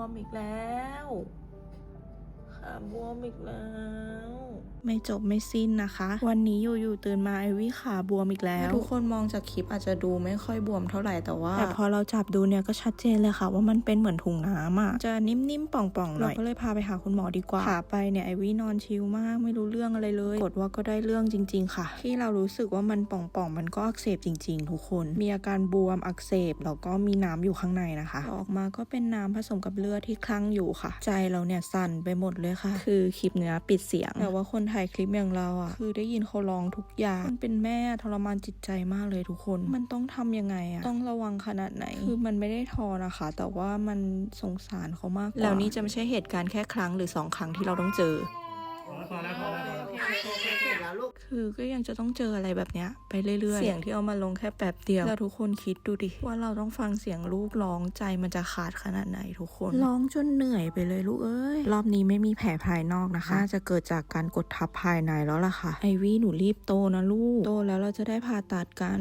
วมอีกแล้ว ขาบวมอีกแล้ว ไม่จบไม่สิ้นนะคะ วันนี้อยู่ๆตื่นมาไอวี่ขาบวมอีกแล้ว ทุกคนมองจากคลิปอาจจะดูไม่ค่อยบวมเท่าไหร่แต่ว่า แต่พอเราจับดูเนี่ยก็ชัดเจนเลยค่ะ ว่ามันเป็นเหมือนถุงน้ำอะจะนิ่มๆป่องๆหน่อยเราก็เลยพาไปหาคุณหมอดีกว่าขาไปเนี่ยไอวี่นอนชิลมากไม่รู้เรื่องอะไรเลยกดว่าก็ได้เรื่องจริง ๆ ค่ะ ที่เรารู้สึกว่ามันป่องๆมันก็อักเสบจริง ๆ ทุกคน มีอาการบวมอักเสบแล้วก็มีน้ำอยู่ข้างในนะคะ ออกมาก็เป็นน้ำผสมกับเลือดที่คลั่งอยู่ค่ะ ใจเราเนี่ยสั่นไปหมดเลยค่ะ คือคลิปเนี้ยปิดเสียงแต่ว่าคนถ่ายคลิปอย่างเราอะคือได้ยินเขาร้องทุกอย่างมันเป็นแม่ทรมานจิตใจมากเลยทุกคน มันต้องทำยังไงอะต้องระวังขนาดไหน คือมันไม่ได้ทอนะคะ แต่ว่ามันสงสารเขามากกว่าแล้วนี่จะไม่ใช่เหตุการณ์แค่ครั้งหรือสองครั้งที่เราต้องเจอพอแล้วพอแล้วพอแล้ว คือก็ยังจะต้องเจออะไรแบบเนี้ยไปเรื่อยๆ เสียงที่เอามาลงแค่แป๊บเดียว แล้วทุกคนคิดดูดิ ว่าเราต้องฟังเสียงลูกร้องใจมันจะขาดขนาดไหนทุกคน ร้องจนเหนื่อยไปเลยลูกเอ้ย รอบนี้ไม่มีแผลภายนอกนะคะน่าจะเกิดจากการกดทับภายในแล้วล่ะค่ะ ไอวี่หนูรีบโตนะลูก โตแล้วเราจะได้ผ่าตัดกัน